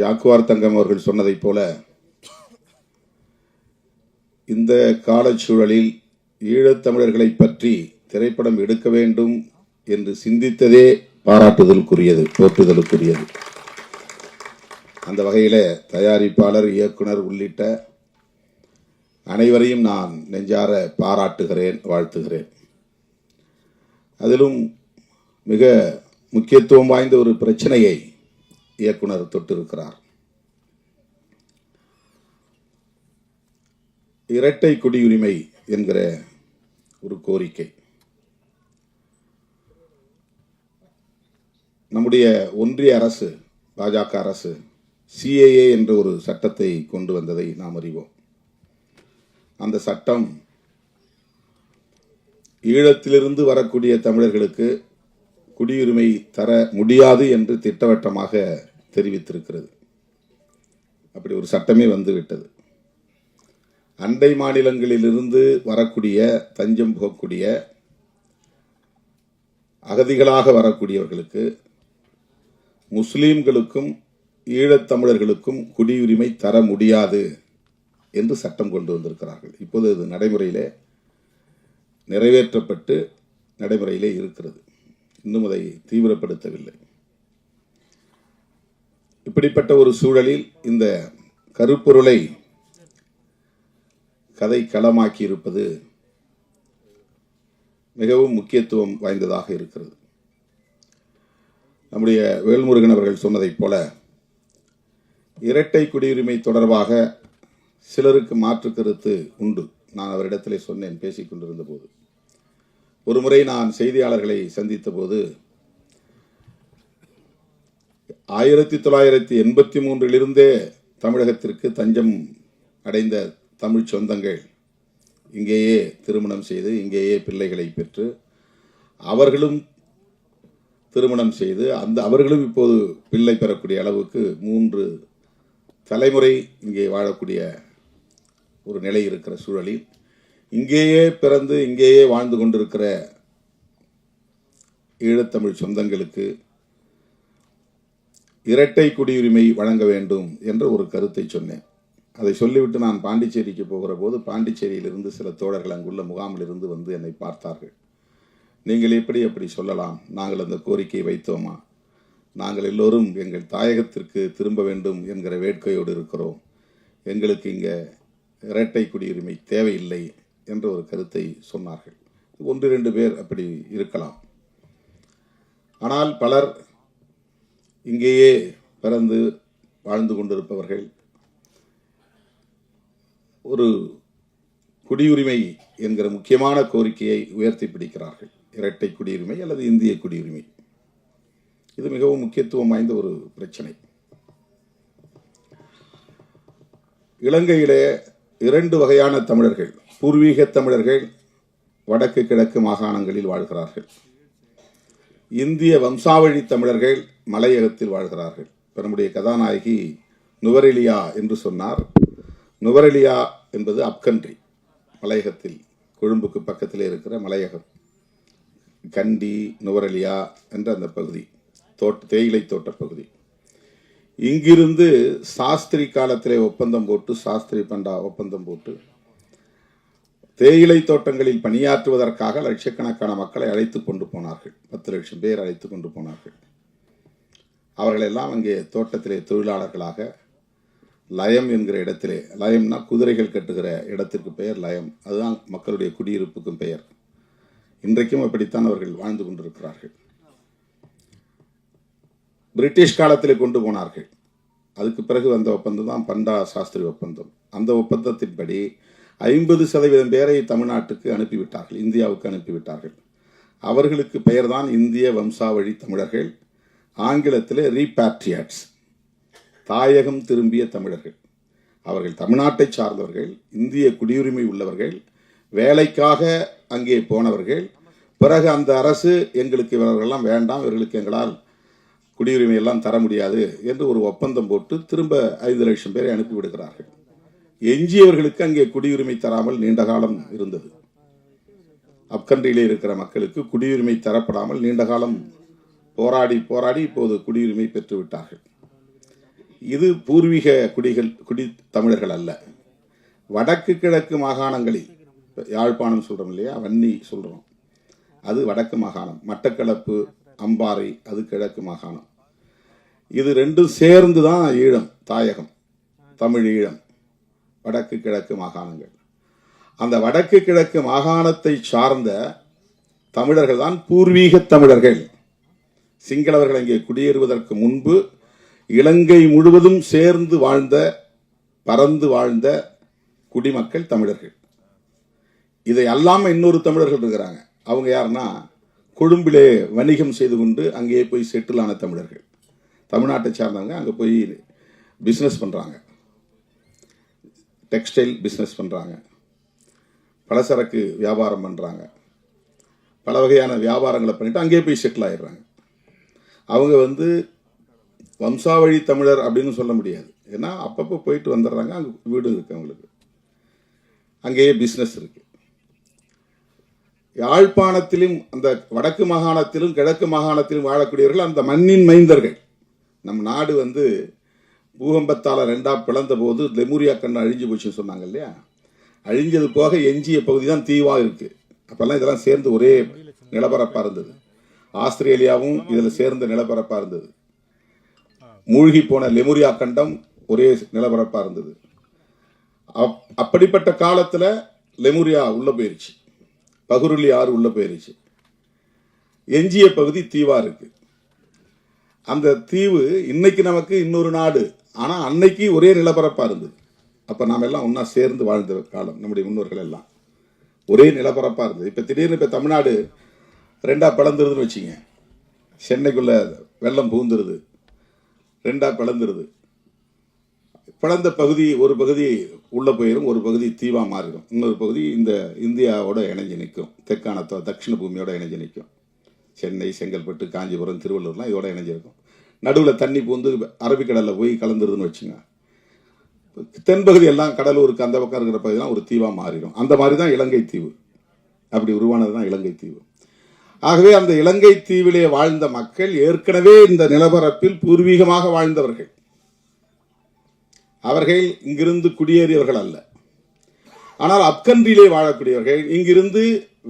Jaguar தங்கம் அவர்கள் சொன்னதைப் போல இந்த காலச்சூழலில் ஈழத்தமிழர்களை பற்றி திரைப்படம் எடுக்க வேண்டும் என்று சிந்தித்ததே பாராட்டுதலுக்குரியது போற்றுதலுக்குரியது. அந்த வகையில் தயாரிப்பாளர் இயக்குனர் உள்ளிட்ட அனைவரையும் நான் நெஞ்சார பாராட்டுகிறேன் வாழ்த்துகிறேன். அதிலும் மிக முக்கியத்துவம் வாய்ந்த ஒரு பிரச்சனையை இயக்குனர் தொட்டிருக்கிறார் இரட்டை குடியுரிமை என்கிற ஒரு கோரிக்கை. நம்முடைய ஒன்றிய அரசு பாஜக அரசு சிஏஏ என்ற ஒரு சட்டத்தை கொண்டு வந்ததை நாம் அறிவோம். அந்த சட்டம் ஈழத்திலிருந்து வரக்கூடிய தமிழர்களுக்கு குடியுரிமை தர முடியாது என்று திட்டவட்டமாக தெரிவித்திருக்கிறது. அப்படி ஒரு சட்டமே வந்துவிட்டது. அண்டை மாநிலங்களிலிருந்து வரக்கூடிய தஞ்சம் போகக்கூடிய அகதிகளாக வரக்கூடியவர்களுக்கு முஸ்லீம்களுக்கும் ஈழத்தமிழர்களுக்கும் குடியுரிமை தர முடியாது என்று சட்டம் கொண்டு வந்திருக்கிறார்கள். இப்போது இது நடைமுறையிலே நிறைவேற்றப்பட்டு நடைமுறையிலே இருக்கிறது. இன்னும் அதை தீவிரப்படுத்தவில்லை. இப்படிப்பட்ட ஒரு சூழலில் இந்த கருப்பொருளை கதை களமாக்கி இருப்பது மிகவும் முக்கியத்துவம் வாய்ந்ததாக இருக்கிறது. நம்முடைய வேல்முருகன் அவர்கள் சொன்னதைப் போல இரட்டை குடியுரிமை தொடர்பாக சிலருக்கு மாற்று கருத்து உண்டு. நான் அவரிடத்திலே சொன்னேன் பேசிக்கொண்டிருந்த போது ஒரு முறை நான் செய்தியாளர்களை சந்தித்த போது ஆயிரத்தி தொள்ளாயிரத்தி எண்பத்தி மூன்றிலிருந்தே தமிழகத்திற்கு தஞ்சம் அடைந்த தமிழ் சொந்தங்கள் இங்கேயே திருமணம் செய்து இங்கேயே பிள்ளைகளை பெற்று அவர்களும் திருமணம் செய்து அந்த அவர்களும் இப்போது பிள்ளை பெறக்கூடிய அளவுக்கு மூன்று தலைமுறை இங்கே வாழக்கூடிய ஒரு நிலை இருக்கிற சூழலில் இங்கேயே பிறந்து இங்கேயே வாழ்ந்து கொண்டிருக்கிற ஈழத்தமிழ் சொந்தங்களுக்கு இரட்டை குடியுரிமை வழங்க வேண்டும் என்ற ஒரு கருத்தை சொன்னேன். அதை சொல்லிவிட்டு நான் பாண்டிச்சேரிக்கு போகிற போது பாண்டிச்சேரியிலிருந்து சில தோழர்கள் அங்குள்ள முகாமில் இருந்து வந்து என்னை பார்த்தார்கள். நீங்கள் எப்படி அப்படி சொல்லலாம். நாங்கள் அந்த கோரிக்கையை வைத்தோமா? நாங்கள் எல்லோரும் எங்கள் தாயகத்திற்கு திரும்ப வேண்டும் என்கிற வேட்கையோடு இருக்கிறோம். எங்களுக்கு இங்கே இரட்டை குடியுரிமை தேவையில்லை என்ற ஒரு கருத்தை சொன்னார்கள். ஒன்று ரெண்டு பேர் அப்படி இருக்கலாம். ஆனால் பலர் இங்கேயே பிறந்து வாழ்ந்து கொண்டிருப்பவர்கள். ஒரு குடியுரிமை என்கிற முக்கியமான கோரிக்கையை உயர்த்தி பிடிக்கிறார்கள். இரட்டை குடியுரிமை அல்லது இந்திய குடியுரிமை. இது மிகவும் முக்கியத்துவம் வாய்ந்த ஒரு பிரச்சனை. இலங்கையிலே இரண்டு வகையான தமிழர்கள் பூர்வீக தமிழர்கள் வடக்கு கிழக்கு மாகாணங்களில் வாழ்கிறார்கள். இந்திய வம்சாவழி தமிழர்கள் மலையகத்தில் வாழ்கிறார்கள். இப்போ நம்முடைய கதாநாயகி நுவரெலியா என்று சொன்னார். நுவரெலியா என்பது அப்கண்ட்ரி. மலையகத்தில் கொழும்புக்கு பக்கத்தில் இருக்கிற மலையகம். கண்டி நுவரெலியா என்ற அந்த பகுதி. தோட்ட தேயிலை தோட்ட பகுதி. இங்கிருந்து சாஸ்திரி காலத்திலே ஒப்பந்தம் போட்டு சாஸ்திரி பண்டா ஒப்பந்தம் போட்டு தேயிலை தோட்டங்களில் பணியாற்றுவதற்காக லட்சக்கணக்கான மக்களை அழைத்து கொண்டு போனார்கள். பத்து லட்சம் பேர் அழைத்து கொண்டு போனார்கள். அவர்களெல்லாம் அங்கே தோட்டத்திலே தொழிலாளர்களாக லயம் என்கிற இடத்திலே லயம்னா குதிரைகள் கட்டுகிற இடத்திற்கு பெயர் லயம். அதுதான் மக்களுடைய குடியிருப்புக்கும் பெயர். இன்றைக்கும் அப்படித்தான் அவர்கள் வாழ்ந்து கொண்டிருக்கிறார்கள். பிரிட்டிஷ் காலத்திலே கொண்டு போனார்கள். அதுக்கு பிறகு வந்த ஒப்பந்தம் தான் பண்டா சாஸ்திரி ஒப்பந்தம். அந்த ஒப்பந்தத்தின்படி ஐம்பது சதவீதம் பேரை தமிழ்நாட்டுக்கு அனுப்பிவிட்டார்கள் இந்தியாவுக்கு அனுப்பிவிட்டார்கள். அவர்களுக்கு பெயர்தான் இந்திய வம்சாவழி தமிழர்கள் ஆங்கிலத்தில் ரீபேட்ரியாட்ஸ் தாயகம் திரும்பிய தமிழர்கள். அவர்கள் தமிழ்நாட்டை சார்ந்தவர்கள் இந்திய குடியுரிமை உள்ளவர்கள் வேலைக்காக அங்கே போனவர்கள். பிறகு அந்த அரசு எங்களுக்கு இவர்களெல்லாம் வேண்டாம் இவர்களுக்கு எங்களால் குடியுரிமை எல்லாம் தர முடியாது என்று ஒரு ஒப்பந்தம் போட்டு திரும்ப ஐந்து லட்சம் பேரை அனுப்பிவிடுகிறார்கள். எஞ்சியவர்களுக்கு அங்கே குடியுரிமை தராமல் நீண்ட காலம் இருந்தது. அப்கண்ட்ரியிலே இருக்கிற மக்களுக்கு குடியுரிமை தரப்படாமல் நீண்ட காலம் போராடி போராடி இப்போது குடியுரிமை பெற்றுவிட்டார்கள். இது பூர்வீக குடிகள் குடி தமிழர்கள் அல்ல. வடக்கு கிழக்கு மாகாணங்களில் யாழ்ப்பாணம் சொல்கிறோம் இல்லையா? வன்னி சொல்கிறோம் அது வடக்கு மாகாணம். மட்டக்களப்பு அம்பாறை அது கிழக்கு மாகாணம். இது ரெண்டும் சேர்ந்து தான் ஈழம் தாயகம் தமிழ் ஈழம். வடக்கு கிழக்கு மாகாணங்கள். அந்த வடக்கு கிழக்கு மாகாணத்தை சார்ந்த தமிழர்கள் தான் பூர்வீக தமிழர்கள். சிங்களவர்கள் இங்கே குடியேறுவதற்கு முன்பு இலங்கை முழுவதும் சேர்ந்து வாழ்ந்த பறந்து வாழ்ந்த குடிமக்கள் தமிழர்கள். இதை அல்லாமல் இன்னொரு தமிழர்கள் இருக்கிறாங்க. அவங்க யாருன்னா கொழும்பிலே வணிகம் செய்து கொண்டு அங்கேயே போய் செட்டில் ஆன தமிழர்கள். தமிழ்நாட்டை சார்ந்தவங்க அங்கே போய் பிஸ்னஸ் பண்ணுறாங்க டெக்ஸ்டைல் பிஸ்னஸ் பண்ணுறாங்க பலசரக்கு வியாபாரம் பண்ணுறாங்க பல வகையான வியாபாரங்களை பண்ணிட்டு அங்கேயே போய் செட்டில் ஆயிடுறாங்க. அவங்க வந்து வம்சாவழி தமிழர் அப்படின்னு சொல்ல முடியாது. ஏன்னா அப்பப்போ போயிட்டு வந்துடுறாங்க. அங்கே வீடு இருக்குது அவங்களுக்கு. அங்கேயே பிஸ்னஸ் இருக்குது யாழ்ப்பாணத்திலும் அந்த வடக்கு மாகாணத்திலும் கிழக்கு மாகாணத்திலும் வாழக்கூடியவர்கள் அந்த மண்ணின் மைந்தர்கள். நம் நாடு வந்து பூகம்பத்தால் ரெண்டாக பிளந்த போது லெமூரியா கண்ணு அழிஞ்சு போச்சுன்னு சொன்னாங்க இல்லையா? அழிஞ்சது போக எஞ்சிய பகுதி தான் தீவாக இருக்குது அப்போல்லாம் இதெல்லாம் சேர்ந்து ஒரே நிலப்பரப்பாக இருந்தது. ஆஸ்திரேலியாவும் இதில் சேர்ந்த நிலப்பரப்பாக இருந்தது. மூழ்கி போன லெமுரியா கண்டம் ஒரே நிலப்பரப்பாக இருந்தது. அப்- அப்படிப்பட்ட காலத்தில் லெமுரியா உள்ளே போயிருச்சு. பகுருளி ஆறு உள்ளே போயிருச்சு. எஞ்சிய பகுதி தீவாக இருக்குது அந்த தீவு இன்னைக்கு நமக்கு இன்னொரு நாடு. ஆனால் அன்னைக்கு ஒரே நிலப்பரப்பாக இருந்தது. அப்போ நாம் எல்லாம் ஒன்றா சேர்ந்து வாழ்ந்த காலம் நம்முடைய முன்னோர்கள் எல்லாம். ஒரே நிலப்பரப்பாக இருந்தது. இப்போ திடீர்னு இப்போ தமிழ்நாடு ரெண்டாக பிளந்துருதுன்னு வச்சுங்க சென்னைக்குள்ளே வெள்ளம் புகுந்துருது. ரெண்டாக பிளந்துருது. பிளந்த பகுதி ஒரு பகுதி உள்ளே போயிடும் ஒரு பகுதி தீவாக மாறிடும் இன்னொரு பகுதி இந்த இந்தியாவோட இணைஞ்சு நிற்கும். தெற்கான தட்சிண பூமியோட இணைஞ்சு நிற்கும். சென்னை செங்கல்பட்டு காஞ்சிபுரம் திருவள்ளூர்லாம் இதோட இணைஞ்சிருக்கும். நடுவில் தண்ணி பூந்து அரபிக்கடலில் போய் கலந்துருதுன்னு வச்சுங்க. தென்பகுதி எல்லாம் கடலூருக்கு அந்த பக்கம் இருக்கிற பகுதியெல்லாம் ஒரு தீவாக மாறிடும். அந்த மாதிரி தான் இலங்கை தீவு. அப்படி உருவானது தான் இலங்கை தீவு. ஆகவே அந்த இலங்கை தீவிலே வாழ்ந்த மக்கள் ஏற்கனவே இந்த நிலப்பரப்பில் பூர்வீகமாக வாழ்ந்தவர்கள். அவர்கள் இங்கிருந்து குடியேறியவர்கள் அல்ல. ஆனால் அப்கன்றிலே வாழக்கூடியவர்கள் இங்கிருந்து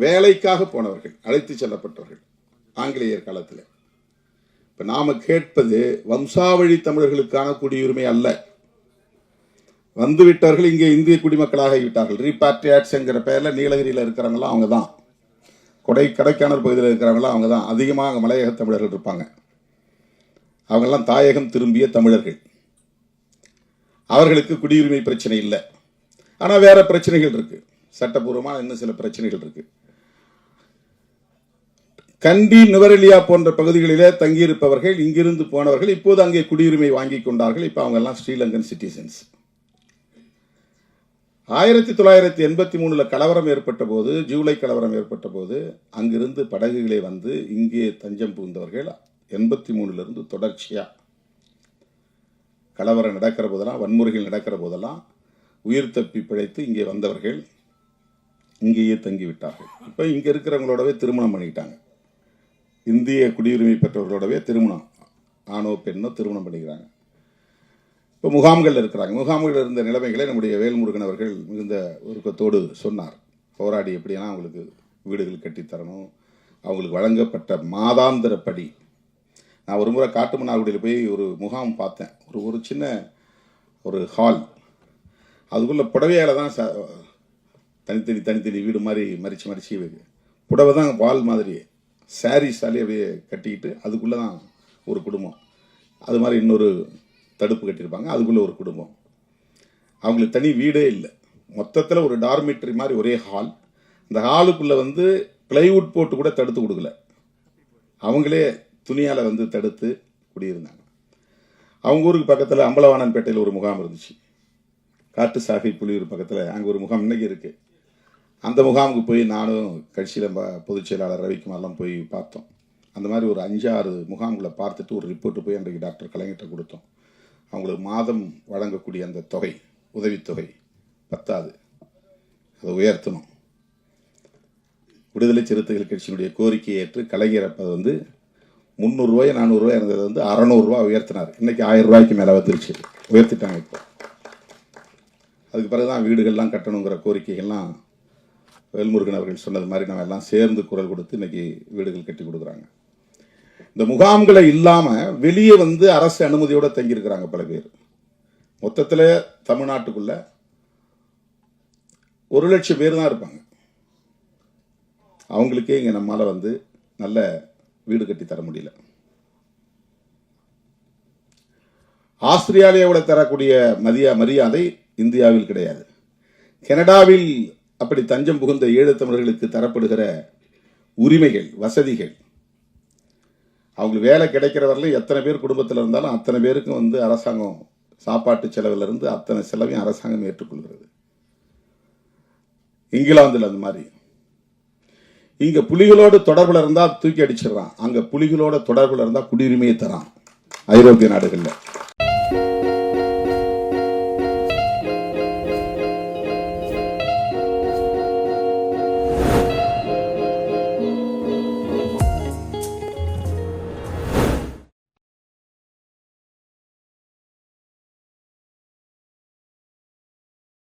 வேலைக்காக போனவர்கள் அழைத்து செல்லப்பட்டவர்கள் ஆங்கிலேயர் காலத்தில். இப்போ நாம் கேட்பது வம்சாவழி தமிழர்களுக்கான குடியுரிமை அல்ல. வந்துவிட்டவர்கள் இங்கே இந்திய குடிமக்களாக விட்டார்கள். ரீபாட்ரியாட்ஸ் என்கிற நீலகிரியில் இருக்கிறவங்களாம் அவங்க தான் கொடை கடைக்கானல் பகுதியில் இருக்கிறவங்களாம் அவங்க தான் அதிகமாக மலையக தமிழர்கள் இருப்பாங்க. அவங்கெல்லாம் தாயகம் திரும்பிய தமிழர்கள். அவர்களுக்கு குடியுரிமை பிரச்சனை இல்லை. ஆனால் வேறு பிரச்சனைகள் இருக்குது சட்டப்பூர்வமாக இன்னும் சில பிரச்சனைகள் இருக்குது கண்டி நுவரெலியா போன்ற பகுதிகளிலே தங்கியிருப்பவர்கள் இங்கிருந்து போனவர்கள் இப்போது அங்கே குடியுரிமை வாங்கி கொண்டார்கள். இப்போ அவங்க எல்லாம் ஸ்ரீலங்கன் சிட்டிசன்ஸ். ஆயிரத்தி தொள்ளாயிரத்தி எண்பத்தி மூணில் கலவரம் ஏற்பட்ட போது ஜூலை கலவரம் ஏற்பட்ட போது அங்கிருந்து படகுகளை வந்து இங்கே தஞ்சம் புகுந்தவர்கள் எண்பத்தி மூணுலேருந்து தொடர்ச்சியாக கலவரம் நடக்கிற போதெல்லாம் வன்முறைகள் நடக்கிற போதெல்லாம் உயிர் தப்பி பிழைத்து இங்கே வந்தவர்கள் இங்கேயே தங்கிவிட்டார்கள். இப்போ இங்கே இருக்கிறவங்களோடவே திருமணம் பண்ணிக்கிட்டாங்க இந்திய குடியுரிமை பெற்றவர்களோடவே திருமணம். ஆணோ பெண்ணோ திருமணம் பண்ணிக்கிறாங்க. இப்போ முகாம்களில் இருக்கிறாங்க. முகாம்கள் இருந்த நிலைமைகளை நம்முடைய வேல்முருகன் அவர்கள் மிகுந்த உருக்கத்தோடு சொன்னார். போராடி எப்படியெல்லாம் அவங்களுக்கு வீடுகள் கட்டித்தரணும் அவங்களுக்கு வழங்கப்பட்ட மாதாந்திர படி நான் ஒரு முறை காட்டுமன்னார்குடியில் போய் ஒரு முகாம் பார்த்தேன். ஒரு ஒரு சின்ன ஒரு ஹால் அதுக்குள்ளே புடவையால் தான் ச- தனித்தனி தனித்தனி வீடு மாதிரி மறிச்சு மறித்து புடவை தான் வால் மாதிரி சாரீஸாலே அப்படியே கட்டிக்கிட்டு அதுக்குள்ளே தான் ஒரு குடும்பம். அது மாதிரி இன்னொரு தடுப்பு கட்டியிருப்பாங்க. அதுக்குள்ளே ஒரு குடும்பம். அவங்களுக்கு தனி வீடே இல்லை. மொத்தத்தில் ஒரு டார்மிட்டரி மாதிரி ஒரே ஹால் இந்த ஹாலுக்குள்ளே வந்து பிளைவுட் போட்டு கூட தடுத்து கொடுக்கல. அவங்களே துணியால் வந்து தடுத்து குடியிருந்தாங்க. அவங்க ஊருக்கு பக்கத்தில் அம்பலவாணன்பேட்டையில் ஒரு முகாம் இருந்துச்சு. காட்டு சாகை புலியூர் பக்கத்தில் அங்கே ஒரு முகாம் இன்றைக்கி இருக்குது அந்த முகாமுக்கு போய் நானும் கட்சியில் பொதுச் செயலாளர் ரவிக்குமார்லாம் போய் பார்த்தோம். அந்த மாதிரி ஒரு அஞ்சாறு முகாம்களை பார்த்துட்டு ஒரு ரிப்போர்ட்டு போய் அன்றைக்கு டாக்டர் கலைஞர்கிட்ட கொடுத்தோம். அவங்களுக்கு மாதம் வழங்கக்கூடிய அந்த தொகை உதவித்தொகை பத்தாது. அதை உயர்த்தணும். விடுதலை சிறுத்தைகள் கட்சியினுடைய கோரிக்கையை ஏற்று கலைஞர் அப்போ வந்து முந்நூறுரூவாய் நானூறுரூவா இருந்தது வந்து அறநூறுரூவா உயர்த்தினார். இன்றைக்கி ஆயிரம் ரூபாய்க்கு மேலே வந்துருச்சு. உயர்த்திட்டாங்க இப்போ. அதுக்கு பிறகு தான் வீடுகள்லாம் கட்டணுங்கிற கோரிக்கைகள்லாம் வேல்முருகன் அவர்கள் சொன்னது மாதிரி நம்ம எல்லாம் சேர்ந்து குரல் கொடுத்து இன்னைக்கு வீடுகள் கட்டி கொடுக்குறாங்க. இந்த முகாம்களை இல்லாமல் வெளியே வந்து அரசு அனுமதியோடு தங்கியிருக்கிறாங்க பல பேர். மொத்தத்தில் தமிழ்நாட்டுக்குள்ள ஒரு லட்சம் பேர் தான் இருப்பாங்க. அவங்களுக்கே இங்கே நம்மால் வந்து நல்ல வீடு கட்டி தர முடியல. ஆஸ்திரேலியாவோட தரக்கூடிய மதிய மரியாதை இந்தியாவில் கிடையாது. கனடாவில் அப்படி தஞ்சம் புகுந்த ஈழத்தமிழர்களுக்கு தரப்படுகிற உரிமைகள் வசதிகள். அவங்களுக்கு வேலை கிடைக்கிற வரலையும் எத்தனை பேர் குடும்பத்தில் இருந்தாலும் அத்தனை பேருக்கும் வந்து அரசாங்கம் சாப்பாட்டு செலவுல இருந்து அத்தனை செலவையும் அரசாங்கம் ஏற்றுக்கொள்கிறது. இங்கிலாந்தில் அந்த மாதிரி. இங்கே புலிகளோடு தொடர்பில் இருந்தால் தூக்கி அடிச்சிடறான். அங்கே புலிகளோட தொடர்பில் இருந்தால் குடியுரிமையை தரான். ஐரோப்பிய நாடுகளில்.